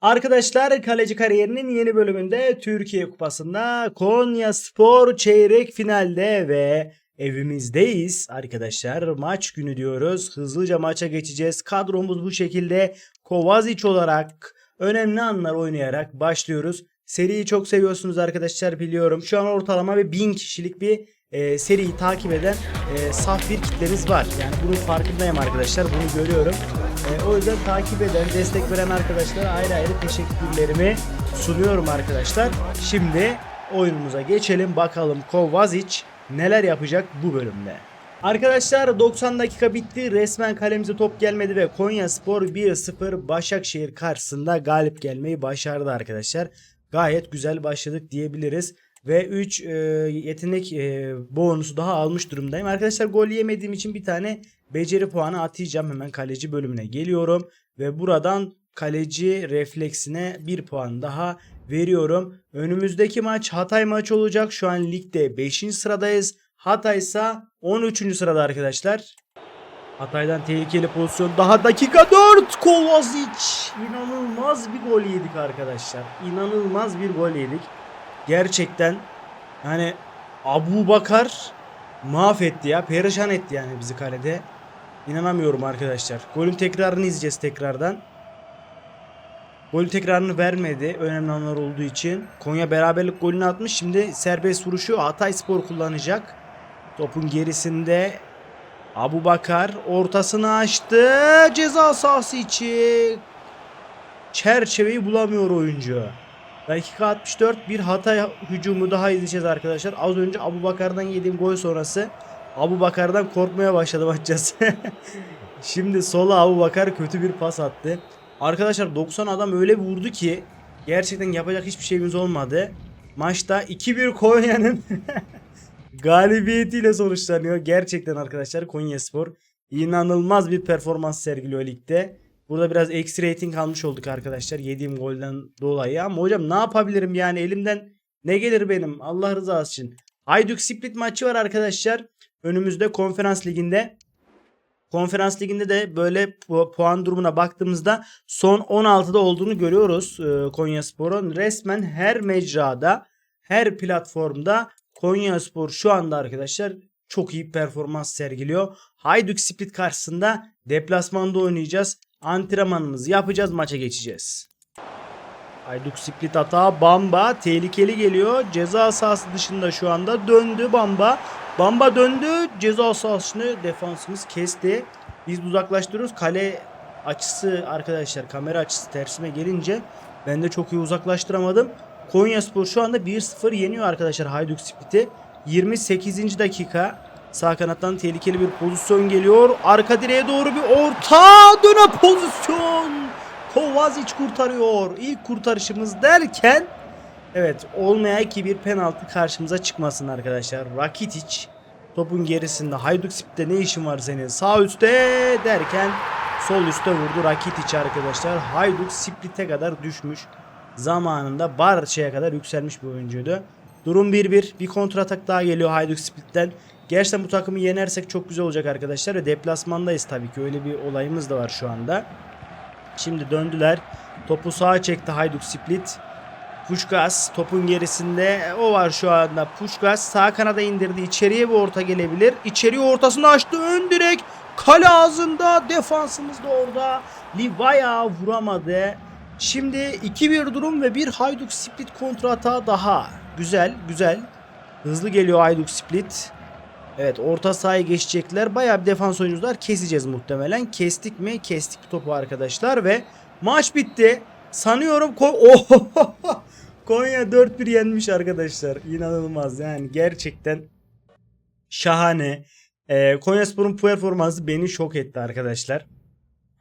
Arkadaşlar kaleci kariyerinin yeni bölümünde Türkiye Kupası'nda Konya Spor çeyrek finalde ve evimizdeyiz arkadaşlar. Maç günü diyoruz. Hızlıca maça geçeceğiz. Kadromuz bu şekilde. Kovacic olarak önemli anlar oynayarak başlıyoruz. Seriyi çok seviyorsunuz arkadaşlar biliyorum. Şu an ortalama bir 1000 kişilik bir e, seriyi takip eden e, saf bir kitlemiz var. Yani bunun farkındayım arkadaşlar. Bunu görüyorum. E, o yüzden takip eden, destek veren arkadaşlara ayrı ayrı teşekkürlerimi sunuyorum arkadaşlar. Şimdi oyunumuza geçelim. Bakalım Kovacic neler yapacak bu bölümde. Arkadaşlar 90 dakika bitti. Resmen kalemize top gelmedi ve Konya Spor 1-0 Başakşehir karşısında galip gelmeyi başardı arkadaşlar. Gayet güzel başladık diyebiliriz. Ve 3 yetenek e, bonusu daha almış durumdayım. Arkadaşlar gol yemediğim için bir tane beceri puanı atayacağım. Hemen kaleci bölümüne geliyorum. Ve buradan kaleci refleksine 1 puan daha veriyorum. Önümüzdeki maç Hatay maçı olacak. Şu an ligde 5. sıradayız. Hatay ise 13. sırada arkadaşlar. Hatay'dan tehlikeli pozisyon. Daha dakika 4. Kovacic. İnanılmaz bir gol yedik arkadaşlar. İnanılmaz bir gol yedik. Gerçekten yani Abu Bakar mahvetti ya. Perişan etti yani bizi kalede. İnanamıyorum arkadaşlar. Golün tekrarını izleyeceğiz tekrardan. Golün tekrarını vermedi. Önemli anlar olduğu için. Konya beraberlik golünü atmış. Şimdi serbest vuruşu Hatay Spor kullanacak. Topun gerisinde Abu Bakar ortasını açtı. Ceza sahası içi. Çerçeveyi bulamıyor oyuncu. Dakika 64 bir Hatay hücumu daha izleyeceğiz arkadaşlar. Az önce Abu Bakar'dan yediğim gol sonrası Abu Bakar'dan korkmaya başladım açıkçası. Şimdi sola Abu Bakar kötü bir pas attı. Arkadaşlar 90 adam öyle vurdu ki gerçekten yapacak hiçbir şeyimiz olmadı. Maçta 2-1 Konya'nın galibiyetiyle sonuçlanıyor. Gerçekten arkadaşlar Konyaspor inanılmaz bir performans sergiliyor ligde. Burada biraz eksi rating almış olduk arkadaşlar yediğim golden dolayı. Ama hocam ne yapabilirim yani elimden ne gelir benim Allah rızası için. Hayduk Split maçı var arkadaşlar. Önümüzde konferans liginde. Konferans liginde de böyle pu- puan durumuna baktığımızda son 16'da olduğunu görüyoruz e, Konyaspor'un. Resmen her mecrada, her platformda Konyaspor şu anda arkadaşlar çok iyi performans sergiliyor. Hayduk Split karşısında deplasmanda oynayacağız. Antrenmanımızı yapacağız, maça geçeceğiz. Hayduk Split hata Bamba tehlikeli geliyor. Ceza sahası dışında şu anda döndü Bamba. Bamba döndü. Ceza sahasını defansımız kesti. Biz uzaklaştırıyoruz. Kale açısı arkadaşlar kamera açısı tersime gelince ben de çok iyi uzaklaştıramadım. Konyaspor şu anda 1-0 yeniyor arkadaşlar Hayduk Split'i. 28. dakika sağ kanattan tehlikeli bir pozisyon geliyor. Arka direğe doğru bir orta döne pozisyon. Kovacic kurtarıyor. İlk kurtarışımız derken evet olmaya ki bir penaltı karşımıza çıkmasın arkadaşlar. Rakitic topun gerisinde Hayduk Split'te ne işin var senin? Sağ üstte derken sol üstte vurdu Rakitic arkadaşlar. Hayduk Split'e kadar düşmüş. Zamanında Barça'ya kadar yükselmiş bir oyuncuydu. Durum 1-1. Bir kontratak daha geliyor Hayduk Split'ten. Gerçekten bu takımı yenersek çok güzel olacak arkadaşlar. Ve deplasmandayız tabii ki. Öyle bir olayımız da var şu anda. Şimdi döndüler. Topu sağa çekti Hayduk Split. Puşkas topun gerisinde o var şu anda. Puşkas sağ kanada indirdi. İçeriye bir orta gelebilir. İçeriye ortasını açtı. Ön direk. Kale ağzında. Defansımız da orada. Livaya vuramadı. Şimdi 2-1 durum ve bir Hayduk Split kontra hata daha. Güzel güzel. Hızlı geliyor Hayduk Split. Evet orta sahaya geçecekler. Bayağı bir defans oyuncular keseceğiz muhtemelen. Kestik mi? Kestik topu arkadaşlar ve maç bitti. Sanıyorum Ko Ohohoho! Konya 4-1 yenmiş arkadaşlar. İnanılmaz yani gerçekten şahane. Ee, Konyaspor'un performansı beni şok etti arkadaşlar.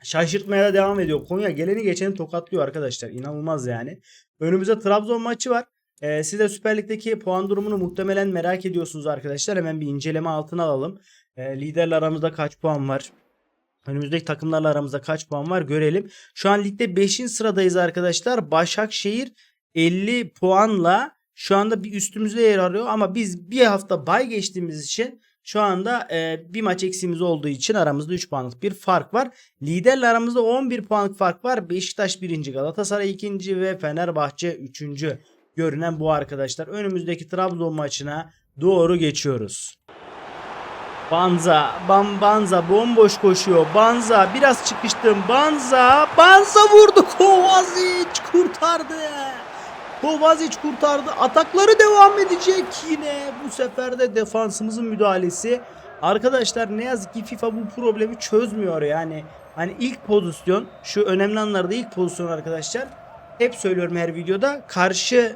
Şaşırtmaya da devam ediyor. Konya geleni geçeni tokatlıyor arkadaşlar. İnanılmaz yani. Önümüzde Trabzon maçı var. Ee, siz de Süper Lig'deki puan durumunu muhtemelen merak ediyorsunuz arkadaşlar. Hemen bir inceleme altına alalım. Ee, liderle aramızda kaç puan var? Önümüzdeki takımlarla aramızda kaç puan var görelim. Şu an ligde 5. sıradayız arkadaşlar. Başakşehir 50 puanla şu anda bir üstümüzde yer arıyor ama biz bir hafta bay geçtiğimiz için Şu anda e, bir maç eksiğimiz olduğu için aramızda 3 puanlık bir fark var. Liderle aramızda 11 puanlık fark var. Beşiktaş 1. Galatasaray 2. ve Fenerbahçe 3. Görünen bu arkadaşlar. Önümüzdeki Trabzon maçına doğru geçiyoruz. Banza, Bam Banza bomboş koşuyor. Banza biraz çıkıştım. Banza, Banza vurdu. Kovacic kurtardı. Kovacic kurtardı. Atakları devam edecek yine. Bu sefer de defansımızın müdahalesi. Arkadaşlar ne yazık ki FIFA bu problemi çözmüyor yani. Hani ilk pozisyon şu önemli anlarda ilk pozisyon arkadaşlar. Hep söylüyorum her videoda karşı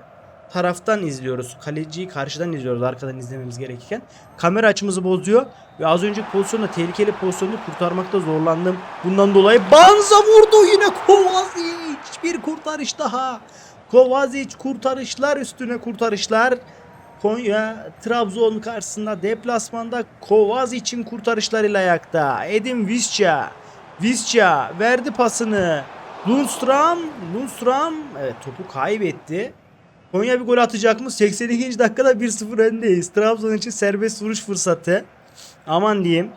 taraftan izliyoruz. Kaleciyi karşıdan izliyoruz arkadan izlememiz gerekirken. Kamera açımızı bozuyor ve az önceki pozisyonda tehlikeli pozisyonu kurtarmakta zorlandım. Bundan dolayı Banza vurdu yine Kovacic bir kurtarış daha. Kovacic kurtarışlar üstüne kurtarışlar. Konya Trabzon karşısında deplasmanda Kovacic'in kurtarışlarıyla ayakta. Edin Visca. Visca verdi pasını. Lundstram, Lundstram evet topu kaybetti. Konya bir gol atacak mı? 82. dakikada 1-0 öndeyiz. Trabzon için serbest vuruş fırsatı. Aman diyeyim.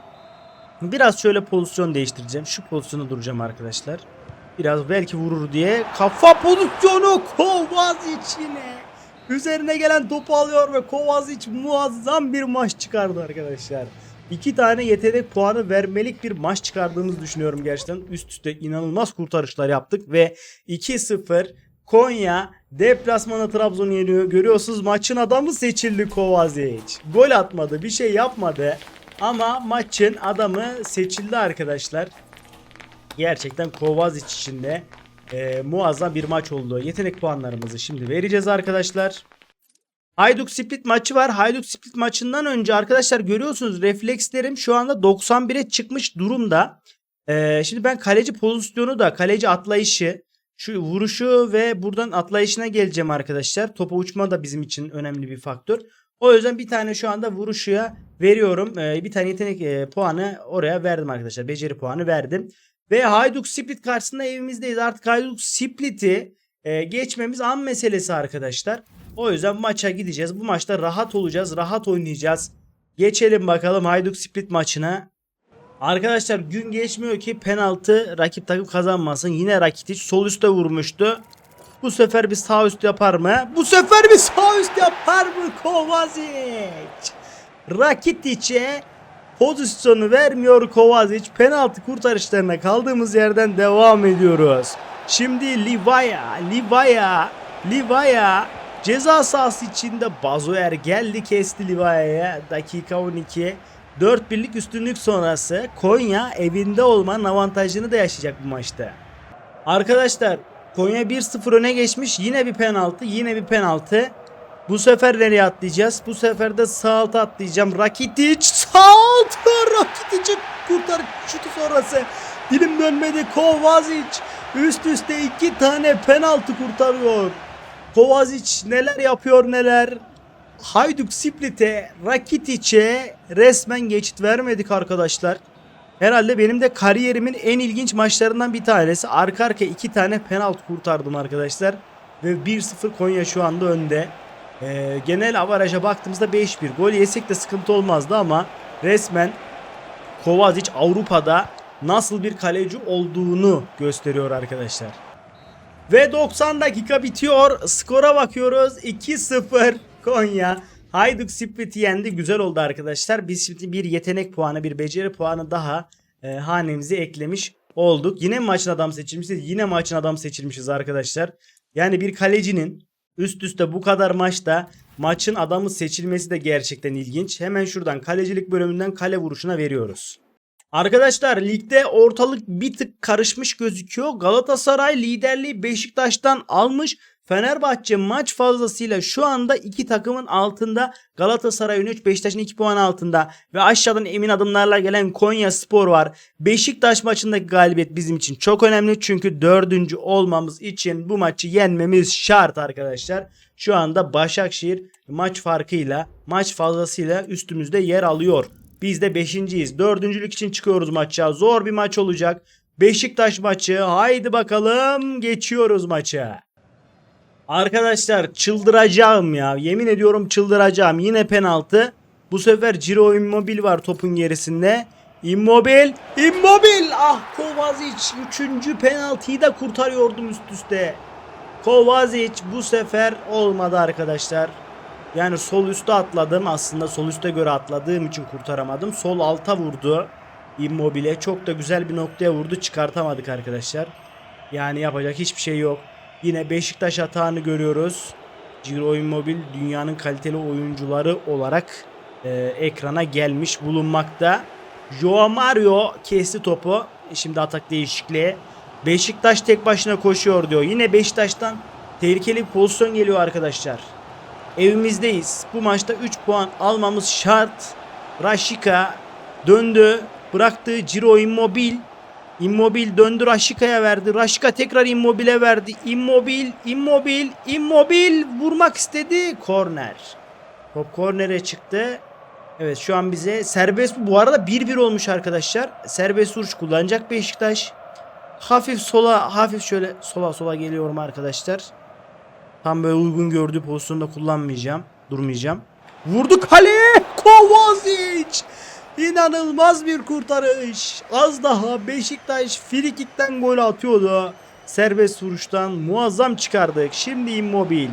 Biraz şöyle pozisyon değiştireceğim. Şu pozisyonu duracağım arkadaşlar. Biraz belki vurur diye. Kafa pozisyonu Kovacic yine. Üzerine gelen topu alıyor ve Kovacic muazzam bir maç çıkardı arkadaşlar. İki tane yetenek puanı vermelik bir maç çıkardığımızı düşünüyorum gerçekten. Üst üste inanılmaz kurtarışlar yaptık ve 2-0 Konya deplasmana Trabzon'u yeniyor. Görüyorsunuz maçın adamı seçildi Kovacic. Gol atmadı, bir şey yapmadı. Ama maçın adamı seçildi arkadaşlar. Gerçekten Kovacic için de e, muazzam bir maç oldu. Yetenek puanlarımızı şimdi vereceğiz arkadaşlar. Hayduk Split maçı var. Hayduk Split maçından önce arkadaşlar görüyorsunuz reflekslerim şu anda 91'e çıkmış durumda. Ee, şimdi ben kaleci pozisyonu da kaleci atlayışı şu vuruşu ve buradan atlayışına geleceğim arkadaşlar. Topa uçma da bizim için önemli bir faktör. O yüzden bir tane şu anda vuruşuya veriyorum. Ee, bir tane yetenek e, puanı oraya verdim arkadaşlar. Beceri puanı verdim. Ve Hayduk Split karşısında evimizdeyiz. Artık Hayduk Split'i e, geçmemiz an meselesi arkadaşlar. O yüzden maça gideceğiz. Bu maçta rahat olacağız. Rahat oynayacağız. Geçelim bakalım Hayduk Split maçına. Arkadaşlar gün geçmiyor ki penaltı rakip takım kazanmasın. Yine Rakitic sol üstte vurmuştu. Bu sefer bir sağ üst yapar mı? Bu sefer bir sağ üst yapar mı Kovacic? Rakitic'e pozisyonu vermiyor Kovacic. Penaltı kurtarışlarına kaldığımız yerden devam ediyoruz. Şimdi Livaya, Livaya, Livaya ceza sahası içinde Bazoer geldi kesti Livaya'ya. Dakika 12. 4 birlik üstünlük sonrası Konya evinde olmanın avantajını da yaşayacak bu maçta. Arkadaşlar Konya 1-0 öne geçmiş. Yine bir penaltı. Yine bir penaltı. Bu sefer nereye atlayacağız? Bu sefer de sağ alta atlayacağım. Rakitic sağ altı. Rakitic'i kurtar şutu sonrası. Dilim dönmedi. Kovacic üst üste iki tane penaltı kurtarıyor. Kovacic neler yapıyor neler. Hayduk Split'e, Rakitic'e resmen geçit vermedik arkadaşlar. Herhalde benim de kariyerimin en ilginç maçlarından bir tanesi. Arka arka iki tane penaltı kurtardım arkadaşlar. Ve 1-0 Konya şu anda önde. Ee, genel avaraja baktığımızda 5-1. Gol yesek de sıkıntı olmazdı ama resmen Kovacic Avrupa'da nasıl bir kaleci olduğunu gösteriyor arkadaşlar. Ve 90 dakika bitiyor. Skora bakıyoruz. 2-0 Konya. Hayduk Split'i yendi. Güzel oldu arkadaşlar. Biz şimdi bir yetenek puanı, bir beceri puanı daha e, hanemize eklemiş olduk. Yine maçın adam seçilmişiz. Yine maçın adam seçilmişiz arkadaşlar. Yani bir kalecinin üst üste bu kadar maçta maçın adamı seçilmesi de gerçekten ilginç. Hemen şuradan kalecilik bölümünden kale vuruşuna veriyoruz. Arkadaşlar ligde ortalık bir tık karışmış gözüküyor. Galatasaray liderliği Beşiktaş'tan almış. Fenerbahçe maç fazlasıyla şu anda iki takımın altında Galatasaray 3 Beşiktaş'ın 2 puan altında ve aşağıdan emin adımlarla gelen Konya Spor var. Beşiktaş maçındaki galibiyet bizim için çok önemli çünkü dördüncü olmamız için bu maçı yenmemiz şart arkadaşlar. Şu anda Başakşehir maç farkıyla maç fazlasıyla üstümüzde yer alıyor. Biz de beşinciyiz. Dördüncülük için çıkıyoruz maça. Zor bir maç olacak. Beşiktaş maçı. Haydi bakalım geçiyoruz maça. Arkadaşlar çıldıracağım ya. Yemin ediyorum çıldıracağım. Yine penaltı. Bu sefer Ciro Immobile var topun gerisinde. Immobile, Immobile! Ah Kovacic 3. penaltıyı da kurtarıyordum üst üste. Kovacic bu sefer olmadı arkadaşlar. Yani sol üste atladım. Aslında sol üste göre atladığım için kurtaramadım. Sol alta vurdu. Immobile çok da güzel bir noktaya vurdu. Çıkartamadık arkadaşlar. Yani yapacak hiçbir şey yok. Yine Beşiktaş hatağını görüyoruz. Ciro Immobile dünyanın kaliteli oyuncuları olarak e, ekrana gelmiş bulunmakta. Joao Mario kesti topu. Şimdi atak değişikliği. Beşiktaş tek başına koşuyor diyor. Yine Beşiktaş'tan tehlikeli bir pozisyon geliyor arkadaşlar. Evimizdeyiz. Bu maçta 3 puan almamız şart. Rashika döndü. Bıraktı Ciro Immobile. Immobile döndü Rashika'ya verdi. Rashika tekrar Immobile'e verdi. Immobile, Immobile, Immobile vurmak istedi. Korner. Top kornere çıktı. Evet şu an bize serbest bu arada 1-1 olmuş arkadaşlar. Serbest vuruş kullanacak Beşiktaş. Hafif sola hafif şöyle sola sola geliyorum arkadaşlar. Tam böyle uygun gördüğü pozisyonda kullanmayacağım. Durmayacağım. Vurdu kaleye. Kovacic. İnanılmaz bir kurtarış. Az daha Beşiktaş frikikten gol atıyordu. Serbest vuruştan muazzam çıkardık. Şimdi Immobile.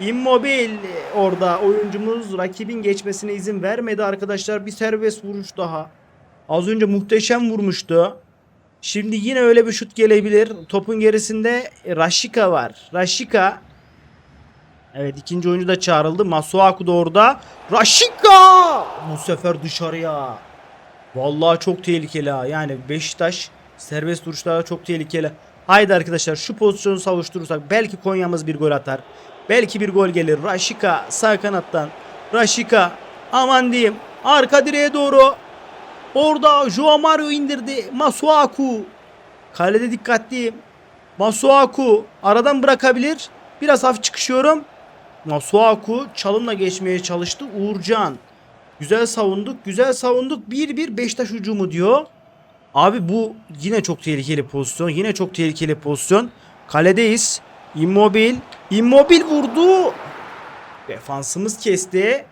Immobile orada oyuncumuz rakibin geçmesine izin vermedi arkadaşlar. Bir serbest vuruş daha. Az önce muhteşem vurmuştu. Şimdi yine öyle bir şut gelebilir. Topun gerisinde Rashika var. Rashika Evet ikinci oyuncu da çağrıldı. Masuaku da orada. Rashika! Bu sefer dışarıya. Vallahi çok tehlikeli ha. Yani Beşiktaş serbest vuruşlara çok tehlikeli. Haydi arkadaşlar şu pozisyonu savuşturursak belki Konya'mız bir gol atar. Belki bir gol gelir. Rashika sağ kanattan. Rashika aman diyeyim. Arka direğe doğru. Orada Joao Mario indirdi. Masuaku. Kalede dikkatliyim. Masuaku aradan bırakabilir. Biraz hafif çıkışıyorum. Masuaku çalımla geçmeye çalıştı. Uğurcan. Güzel savunduk. Güzel savunduk. 1-1 Beşiktaş hücumu diyor. Abi bu yine çok tehlikeli pozisyon. Yine çok tehlikeli pozisyon. Kaledeyiz. Immobile. Immobile vurdu. Defansımız kesti.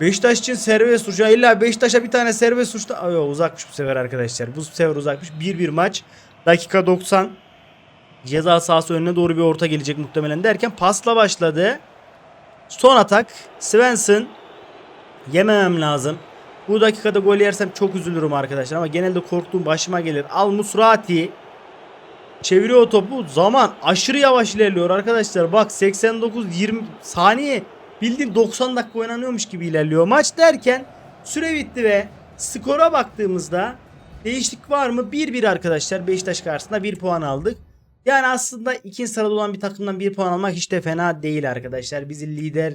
Beşiktaş için serbest. Ya İlla Beşiktaş'a bir tane serbest da... Ay, uzakmış bu sefer arkadaşlar. Bu sefer uzakmış. 1-1 maç. Dakika 90. Ceza sahası önüne doğru bir orta gelecek muhtemelen derken pasla başladı. Son atak. Svensson. Yememem lazım. Bu dakikada gol yersem çok üzülürüm arkadaşlar ama genelde korktuğum başıma gelir. Al Musrati. Çeviriyor topu. Zaman aşırı yavaş ilerliyor arkadaşlar. Bak 89-20 saniye bildiğin 90 dakika oynanıyormuş gibi ilerliyor maç derken süre bitti ve skora baktığımızda değişiklik var mı? 1-1 arkadaşlar. Beşiktaş karşısında 1 puan aldık. Yani aslında ikinci sırada olan bir takımdan 1 puan almak hiç de fena değil arkadaşlar. Bizi lider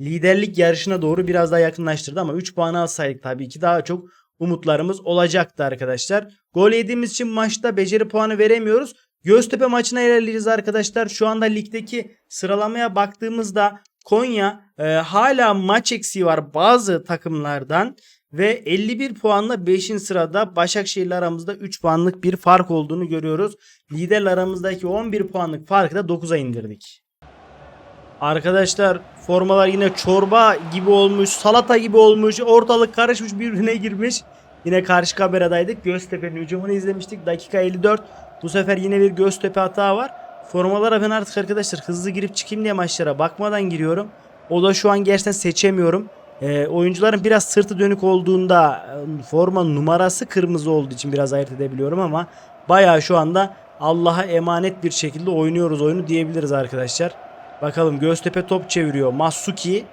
liderlik yarışına doğru biraz daha yakınlaştırdı ama 3 puan alsaydık tabii ki daha çok umutlarımız olacaktı arkadaşlar. Gol yediğimiz için maçta beceri puanı veremiyoruz. Göztepe maçına ilerleyeceğiz arkadaşlar. Şu anda ligdeki sıralamaya baktığımızda Konya e, hala maç eksiği var bazı takımlardan ve 51 puanla 5. sırada Başakşehir'le aramızda 3 puanlık bir fark olduğunu görüyoruz. Liderle aramızdaki 11 puanlık farkı da 9'a indirdik. Arkadaşlar formalar yine çorba gibi olmuş, salata gibi olmuş, ortalık karışmış birbirine girmiş. Yine karşı kameradaydık. Göztepe'nin hücumunu izlemiştik. Dakika 54. Bu sefer yine bir Göztepe hata var. Formalara ben artık arkadaşlar hızlı girip çıkayım diye maçlara bakmadan giriyorum. O da şu an gerçekten seçemiyorum. E, oyuncuların biraz sırtı dönük olduğunda e, forma numarası kırmızı olduğu için biraz ayırt edebiliyorum ama bayağı şu anda Allah'a emanet bir şekilde oynuyoruz oyunu diyebiliriz arkadaşlar. Bakalım Göztepe top çeviriyor. Masuki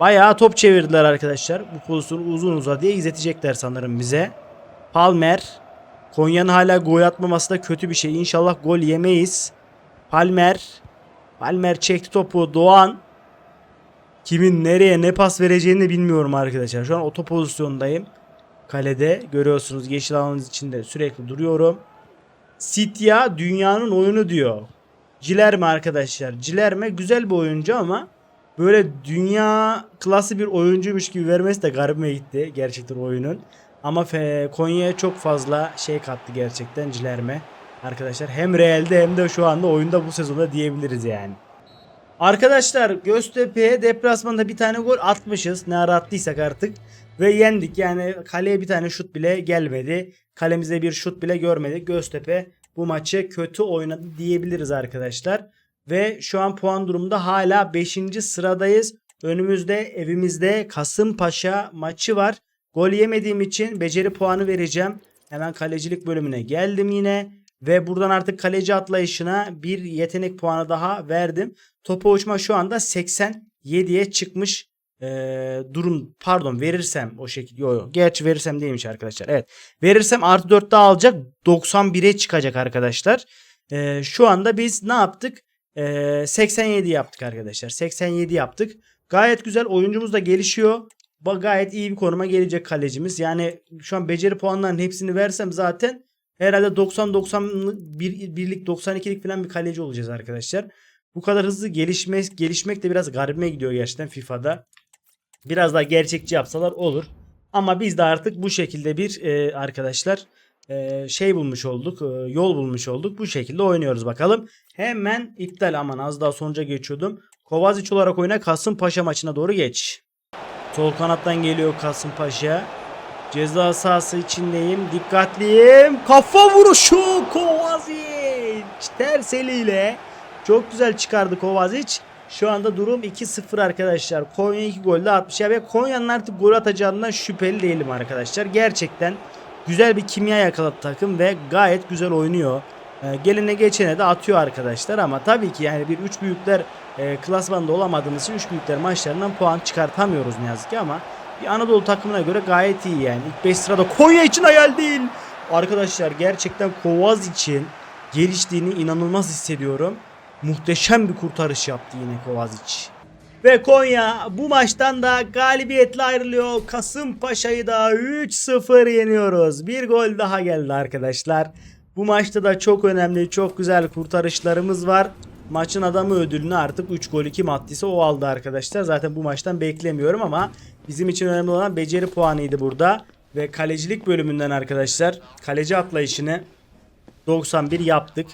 bayağı top çevirdiler arkadaşlar. Bu pozisyonu uzun uzadıya izletecekler sanırım bize. Palmer Konya'nın hala gol atmaması da kötü bir şey. İnşallah gol yemeyiz. Palmer Palmer çekti topu. Doğan kimin nereye ne pas vereceğini bilmiyorum arkadaşlar. Şu an oto pozisyondayım. Kalede görüyorsunuz yeşil alanın içinde sürekli duruyorum. Sitya dünyanın oyunu diyor. Cilerme arkadaşlar. Cilerme güzel bir oyuncu ama böyle dünya klası bir oyuncuymuş gibi vermesi de garibime gitti gerçekten oyunun. Ama Konya'ya çok fazla şey kattı gerçekten Cilerme. Arkadaşlar hem Real'de hem de şu anda oyunda bu sezonda diyebiliriz yani. Arkadaşlar Göztepe'ye deplasmanda bir tane gol atmışız. Ne ara attıysak artık. Ve yendik. Yani kaleye bir tane şut bile gelmedi. Kalemize bir şut bile görmedik. Göztepe bu maçı kötü oynadı diyebiliriz arkadaşlar. Ve şu an puan durumunda hala 5. sıradayız. Önümüzde evimizde Kasımpaşa maçı var. Gol yemediğim için beceri puanı vereceğim. Hemen kalecilik bölümüne geldim yine. Ve buradan artık kaleci atlayışına bir yetenek puanı daha verdim. Topa uçma şu anda 87'ye çıkmış ee, durum. Pardon verirsem o şekilde. Yok yok. Gerçi verirsem değilmiş arkadaşlar. Evet. Verirsem artı 4 daha alacak. 91'e çıkacak arkadaşlar. Ee, şu anda biz ne yaptık? Ee, 87 yaptık arkadaşlar. 87 yaptık. Gayet güzel. Oyuncumuz da gelişiyor. Gayet iyi bir konuma gelecek kalecimiz. Yani şu an beceri puanlarının hepsini versem zaten herhalde 90 90 bir, birlik 92'lik falan bir kaleci olacağız arkadaşlar. Bu kadar hızlı gelişmek gelişmek de biraz garibime gidiyor gerçekten FIFA'da. Biraz daha gerçekçi yapsalar olur. Ama biz de artık bu şekilde bir e, arkadaşlar e, şey bulmuş olduk. e, yol bulmuş olduk. Bu şekilde oynuyoruz bakalım. Hemen iptal aman az daha sonuca geçiyordum. Kovacic olarak oyuna Kasımpaşa maçına doğru geç. Sol kanattan geliyor Kasımpaşa. Ceza sahası içindeyim. Dikkatliyim. Kafa vuruşu Kovacic. Ters eliyle. Çok güzel çıkardı Kovacic. Şu anda durum 2-0 arkadaşlar. Konya 2 golde 60 ya ve Konya'nın artık gol atacağından şüpheli değilim arkadaşlar. Gerçekten güzel bir kimya yakaladı takım ve gayet güzel oynuyor. Ee, geline geçene de atıyor arkadaşlar ama tabii ki yani bir 3 büyükler e, klasmanda olamadığımız için 3 büyükler maçlarından puan çıkartamıyoruz ne yazık ki ama bir Anadolu takımına göre gayet iyi yani. İlk 5 sırada Konya için hayal değil. Arkadaşlar gerçekten Kovaz için geliştiğini inanılmaz hissediyorum. Muhteşem bir kurtarış yaptı yine Kovacic. Ve Konya bu maçtan da galibiyetle ayrılıyor. Kasımpaşa'yı da 3-0 yeniyoruz. Bir gol daha geldi arkadaşlar. Bu maçta da çok önemli, çok güzel kurtarışlarımız var. Maçın adamı ödülünü artık 3 gol 2 maddesi o aldı arkadaşlar. Zaten bu maçtan beklemiyorum ama bizim için önemli olan beceri puanıydı burada. Ve kalecilik bölümünden arkadaşlar kaleci atlayışını 91 yaptık.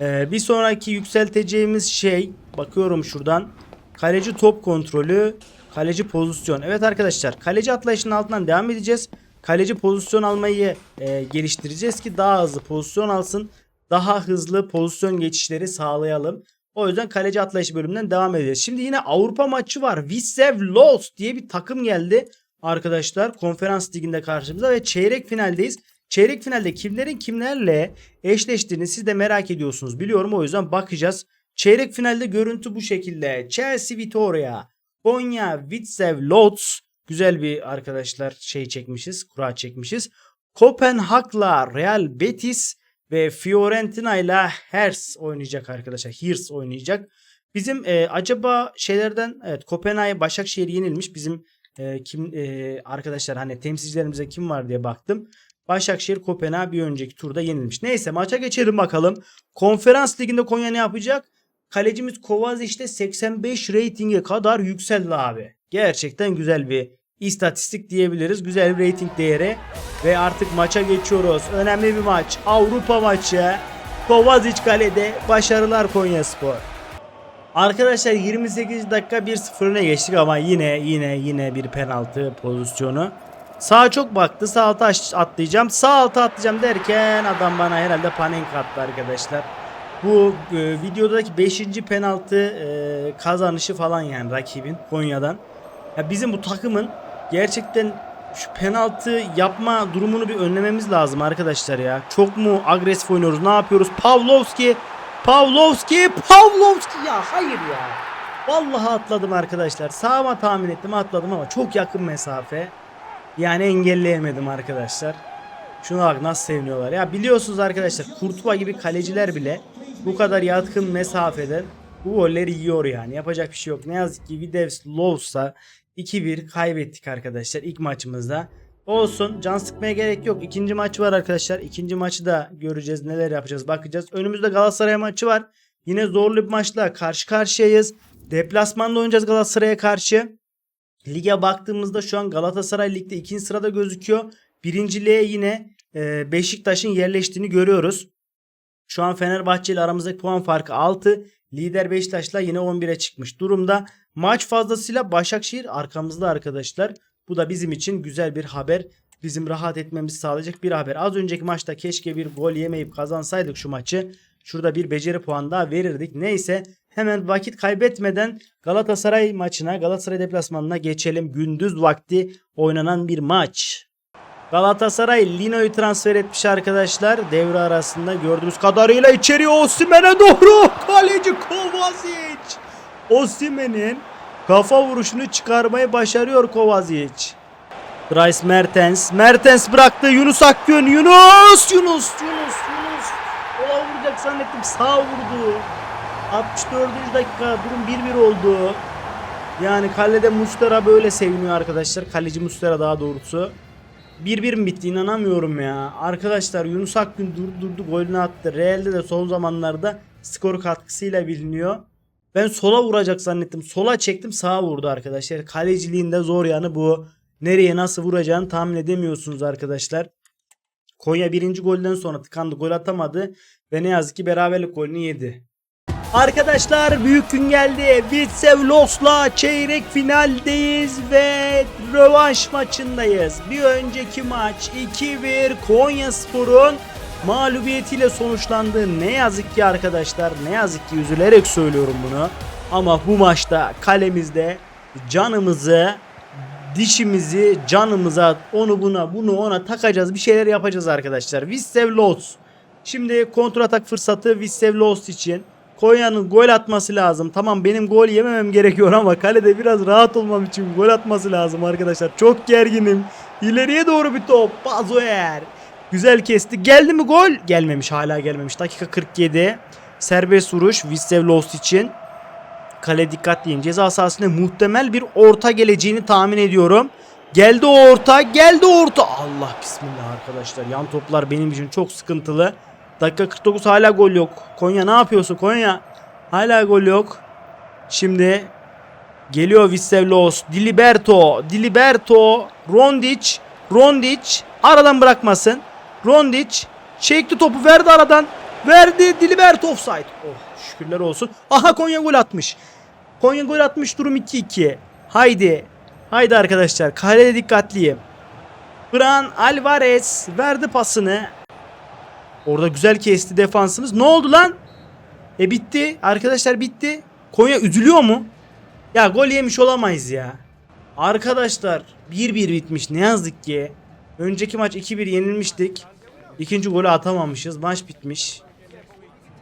Ee, bir sonraki yükselteceğimiz şey bakıyorum şuradan. Kaleci top kontrolü, kaleci pozisyon. Evet arkadaşlar kaleci atlayışının altından devam edeceğiz. Kaleci pozisyon almayı e, geliştireceğiz ki daha hızlı pozisyon alsın. Daha hızlı pozisyon geçişleri sağlayalım. O yüzden kaleci atlayışı bölümünden devam edeceğiz. Şimdi yine Avrupa maçı var. Vissev Lost diye bir takım geldi. Arkadaşlar konferans liginde karşımıza ve çeyrek finaldeyiz. Çeyrek finalde kimlerin kimlerle eşleştiğini siz de merak ediyorsunuz. Biliyorum o yüzden bakacağız. Çeyrek finalde görüntü bu şekilde. Chelsea Vitoria, Konya Vitsev Lodz. Güzel bir arkadaşlar şey çekmişiz. Kura çekmişiz. Kopenhag'la Real Betis ve Fiorentina ile Hers oynayacak arkadaşlar. Hirs oynayacak. Bizim e, acaba şeylerden evet Kopenhag Başakşehir yenilmiş. Bizim e, kim e, arkadaşlar hani temsilcilerimize kim var diye baktım. Başakşehir Kopenhag bir önceki turda yenilmiş. Neyse maça geçelim bakalım. Konferans liginde Konya ne yapacak? Kalecimiz Kovacic 85 reytinge kadar yükseldi abi. Gerçekten güzel bir istatistik diyebiliriz. Güzel bir reyting değeri. Ve artık maça geçiyoruz. Önemli bir maç. Avrupa maçı. Kovacic kalede. Başarılar Konya Spor. Arkadaşlar 28 dakika 1-0 öne geçtik ama yine yine yine bir penaltı pozisyonu. Sağa çok baktı. Sağ alta atlayacağım. Sağ alta atlayacağım derken adam bana herhalde panik attı arkadaşlar. Bu e, videodaki 5. penaltı e, kazanışı falan yani rakibin Konya'dan. Ya bizim bu takımın gerçekten şu penaltı yapma durumunu bir önlememiz lazım arkadaşlar ya. Çok mu agresif oynuyoruz? Ne yapıyoruz? Pavlovski Pavlovski Pavlovski ya hayır ya. Vallahi atladım arkadaşlar. Sağıma tahmin ettim atladım ama çok yakın mesafe. Yani engelleyemedim arkadaşlar. Şuna bak nasıl seviniyorlar. Ya biliyorsunuz arkadaşlar Kurtuva gibi kaleciler bile bu kadar yakın mesafeden bu golleri yiyor yani. Yapacak bir şey yok. Ne yazık ki Videvs Lows'a 2-1 kaybettik arkadaşlar ilk maçımızda. Olsun can sıkmaya gerek yok. İkinci maç var arkadaşlar. İkinci maçı da göreceğiz. Neler yapacağız bakacağız. Önümüzde Galatasaray maçı var. Yine zorlu bir maçla karşı karşıyayız. Deplasmanda oynayacağız Galatasaray'a karşı. Lige baktığımızda şu an Galatasaray ligde ikinci sırada gözüküyor. Birinciliğe yine e, Beşiktaş'ın yerleştiğini görüyoruz. Şu an Fenerbahçe ile aramızdaki puan farkı 6. Lider Beşiktaş'la yine 11'e çıkmış durumda. Maç fazlasıyla Başakşehir arkamızda arkadaşlar. Bu da bizim için güzel bir haber. Bizim rahat etmemizi sağlayacak bir haber. Az önceki maçta keşke bir gol yemeyip kazansaydık şu maçı. Şurada bir beceri puanı daha verirdik. Neyse hemen vakit kaybetmeden Galatasaray maçına, Galatasaray deplasmanına geçelim. Gündüz vakti oynanan bir maç. Galatasaray Lino'yu transfer etmiş arkadaşlar. Devre arasında gördüğünüz kadarıyla içeriye Osimhen'e doğru. Kaleci Kovacic. Osimhen'in kafa vuruşunu çıkarmayı başarıyor Kovacic. Bryce Mertens. Mertens bıraktı. Yunus Akgün. Yunus. Yunus. Yunus. Yunus. Ola vuracak zannettim. Sağ vurdu. 64. dakika. Durum 1-1 oldu. Yani kalede Mustera böyle seviniyor arkadaşlar. Kaleci Mustera daha doğrusu. 1-1 mi bitti inanamıyorum ya. Arkadaşlar Yunus Akgün durdurdu golünü attı. Real'de de son zamanlarda skor katkısıyla biliniyor. Ben sola vuracak zannettim. Sola çektim sağa vurdu arkadaşlar. Kaleciliğinde zor yanı bu. Nereye nasıl vuracağını tahmin edemiyorsunuz arkadaşlar. Konya birinci golden sonra tıkandı. Gol atamadı. Ve ne yazık ki beraberlik golünü yedi. Arkadaşlar büyük gün geldi. Vitsev Los'la çeyrek finaldeyiz ve rövanş maçındayız. Bir önceki maç 2-1 Konya Spor'un mağlubiyetiyle sonuçlandı. Ne yazık ki arkadaşlar ne yazık ki üzülerek söylüyorum bunu. Ama bu maçta kalemizde canımızı dişimizi canımıza onu buna bunu ona takacağız bir şeyler yapacağız arkadaşlar. Vitsev Los. Şimdi kontratak fırsatı Vitsev Los için. Konya'nın gol atması lazım. Tamam benim gol yememem gerekiyor ama kalede biraz rahat olmam için gol atması lazım arkadaşlar. Çok gerginim. İleriye doğru bir top. Bazoyer. Güzel kesti. Geldi mi gol? Gelmemiş hala gelmemiş. Dakika 47. Serbest vuruş Vissev Lost için. Kale dikkatliyim. Ceza sahasında muhtemel bir orta geleceğini tahmin ediyorum. Geldi orta. Geldi orta. Allah bismillah arkadaşlar. Yan toplar benim için çok sıkıntılı. Dakika 49 hala gol yok. Konya ne yapıyorsun Konya? Hala gol yok. Şimdi geliyor Vissevlos, Diliberto, Diliberto, Rondic, Rondic aradan bırakmasın. Rondic çekti topu verdi aradan. Verdi Diliberto offside. Oh şükürler olsun. Aha Konya gol atmış. Konya gol atmış durum 2-2. Haydi. Haydi arkadaşlar kalede dikkatliyim. Fran Alvarez verdi pasını. Orada güzel kesti defansımız. Ne oldu lan? E bitti. Arkadaşlar bitti. Konya üzülüyor mu? Ya gol yemiş olamayız ya. Arkadaşlar 1-1 bitmiş. Ne yazık ki. Önceki maç 2-1 yenilmiştik. İkinci golü atamamışız. Maç bitmiş.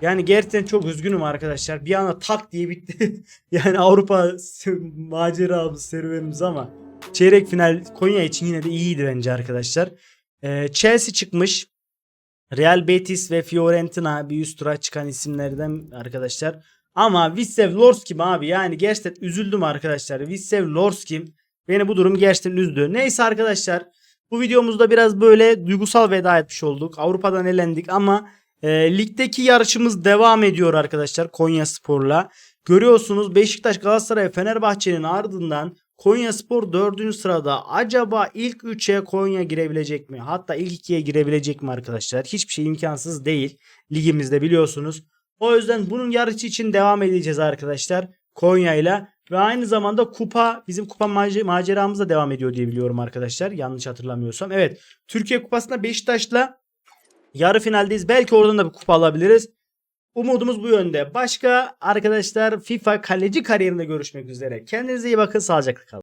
Yani gerçekten çok üzgünüm arkadaşlar. Bir anda tak diye bitti. yani Avrupa maceramız serüvenimiz ama çeyrek final Konya için yine de iyiydi bence arkadaşlar. Ee, Chelsea çıkmış. Real Betis ve Fiorentina bir üst tura çıkan isimlerden arkadaşlar. Ama Vissev Lorskim abi yani gerçekten üzüldüm arkadaşlar. Vissev Lorskim beni bu durum gerçekten üzdü. Neyse arkadaşlar bu videomuzda biraz böyle duygusal veda etmiş olduk. Avrupa'dan elendik ama e, ligdeki yarışımız devam ediyor arkadaşlar Konya Spor'la. Görüyorsunuz Beşiktaş, Galatasaray, Fenerbahçe'nin ardından Konya Spor 4. sırada. Acaba ilk 3'e Konya girebilecek mi? Hatta ilk 2'ye girebilecek mi arkadaşlar? Hiçbir şey imkansız değil. Ligimizde biliyorsunuz. O yüzden bunun yarışı için devam edeceğiz arkadaşlar. Konya ile ve aynı zamanda kupa bizim kupa macer- maceramız da devam ediyor diye biliyorum arkadaşlar. Yanlış hatırlamıyorsam. Evet. Türkiye Kupası'nda Beşiktaş'la yarı finaldeyiz. Belki oradan da bir kupa alabiliriz. Umudumuz bu yönde. Başka arkadaşlar FIFA kaleci kariyerinde görüşmek üzere. Kendinize iyi bakın. Sağlıcakla kalın.